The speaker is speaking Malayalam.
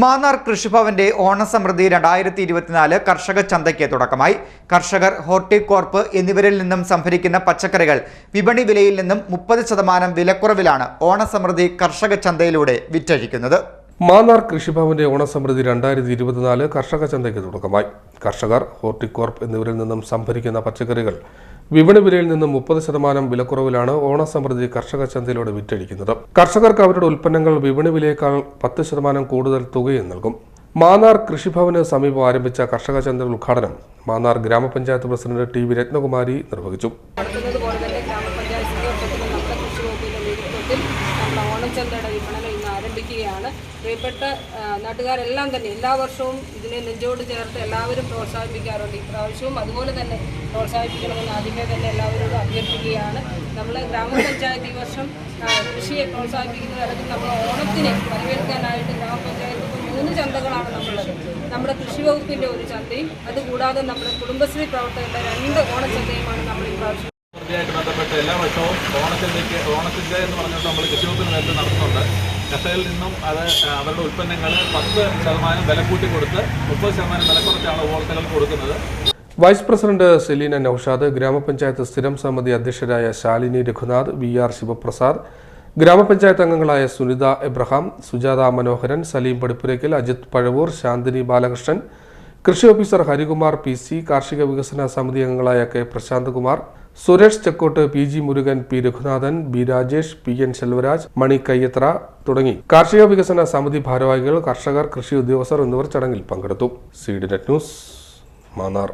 മാന്നാർ കൃഷിഭവന്റെ ഓണസമൃദ്ധി രണ്ടായിരത്തി ഇരുപത്തിനാല് കർഷക ചന്തയ്ക്ക് തുടക്കമായി. കർഷകർ ഹോർട്ടികോർപ്പ് എന്നിവരിൽ നിന്നും സംഭരിക്കുന്ന പച്ചക്കറികൾ വിപണി വിലയിൽ നിന്നും മുപ്പത് ശതമാനം വിലക്കുറവിലാണ് ഓണസമൃദ്ധി കർഷക ചന്തയിലൂടെ വിറ്റഴിക്കുന്നത്. മാന്നാർ കൃഷിഭവന്റെ ഓണസമൃദ്ധി രണ്ടായിരത്തി ഇരുപത്തിനാല് കർഷക ചന്തയ്ക്ക് തുടക്കമായി. കർഷകർ ഹോർട്ടികോർപ്പ് എന്നിവരിൽ നിന്നും സംഭരിക്കുന്ന പച്ചക്കറികൾ വിപണി വിലയിൽ നിന്ന് മുപ്പത് ശതമാനം വിലക്കുറവിലാണ് ഓണസമൃദ്ധി കർഷക ചന്തയിലൂടെ വിറ്റഴിക്കുന്നത്. കർഷകർക്ക് അവരുടെ ഉൽപ്പന്നങ്ങൾ വിപണി വിലയേക്കാൾ പത്ത് ശതമാനം കൂടുതൽ തുകയും നൽകും. മാന്നാർ കൃഷിഭവന് സമീപം ആരംഭിച്ച കർഷക ചന്ത ഉദ്ഘാടനം മാന്നാർ ഗ്രാമപഞ്ചായത്ത് പ്രസിഡന്റ് ടി വി രത്നകുമാരി നിർവഹിച്ചു. ഓണച്ചന്തയുടെ വിപണനം ഇന്ന് ആരംഭിക്കുകയാണ്. പ്രിയപ്പെട്ട നാട്ടുകാരെല്ലാം തന്നെ എല്ലാ വർഷവും ഇതിനെ നെഞ്ചോട് ചേർത്ത് എല്ലാവരും പ്രോത്സാഹിപ്പിക്കാറുണ്ട്. ഇപ്രാവശ്യവും അതുപോലെ തന്നെ പ്രോത്സാഹിപ്പിക്കണമെന്ന് ആദ്യമേ തന്നെ എല്ലാവരോടും അഭ്യർത്ഥിക്കുകയാണ്. നമ്മൾ ഗ്രാമപഞ്ചായത്ത് ഈ വർഷം കൃഷിയെ പ്രോത്സാഹിപ്പിക്കുന്നത് അടക്കം നമ്മൾ ഓണത്തിനെ വരവേൽക്കാനായിട്ട് ഗ്രാമപഞ്ചായത്ത് മൂന്ന് ചന്തകളാണ് നമ്മളുള്ളത്. നമ്മുടെ കൃഷി വകുപ്പിന്റെ ഒരു ചന്തയും അതുകൂടാതെ നമ്മുടെ കുടുംബശ്രീ പ്രവർത്തകരുടെ രണ്ട് ഓണച്ചന്തയുമാണ് നമ്മൾ ഇപ്രാവശ്യം സമൃദ്ധിയായിട്ട് ബന്ധപ്പെട്ട് എല്ലാ വർഷവും ഓണത്തിന്റെക്ക് ഓണത്തിന്റെ എന്ന് പറഞ്ഞിട്ട് നമ്മൾ കൃഷിവകുപ്പിന് നേരത്തെ നടത്തുന്നുണ്ട്. കർഷകരിൽ നിന്നും അത് അവരുടെ ഉൽപ്പന്നങ്ങൾ പത്ത് ശതമാനം വില കൂട്ടി കൊടുത്ത് മുപ്പത് ശതമാനം വില കുറച്ചാണ് ഉപഭോക്താക്കൾക്ക് കൊടുക്കുന്നത്. വൈസ് പ്രസിഡന്റ് സെലീന നൌഷാദ് ഗ്രാമപഞ്ചായത്ത് സ്ഥിരം സമിതി അധ്യക്ഷരായ ശാലിനി രഘുനാഥ് വി ആർ ശിവപ്രസാദ് ഗ്രാമപഞ്ചായത്ത് അംഗങ്ങളായ സുനിത എബ്രഹാം സുജാത മനോഹരൻ സലീം പടിപ്പുരയ്ക്കൽ അജിത് പഴവൂർ ശാന്തിനി ബാലകൃഷ്ണൻ കൃഷി ഓഫീസർ ഹരികുമാർ പി സി കാർഷിക വികസന സമിതി അംഗങ്ങളായ K Prashanth Kumar Suresh Chekkot P G Murugan P Raghunathan B Rajesh P N Selvaraj Mani Kayyathra തുടങ്ങി. കാർഷിക വികസന സമിതി ഭാരവാഹികൾ കർഷകർ കൃഷി ഉദ്യോഗസ്ഥർ എന്നിവർ ചടങ്ങിൽ പങ്കെടുത്തു. Seed net news Mannar.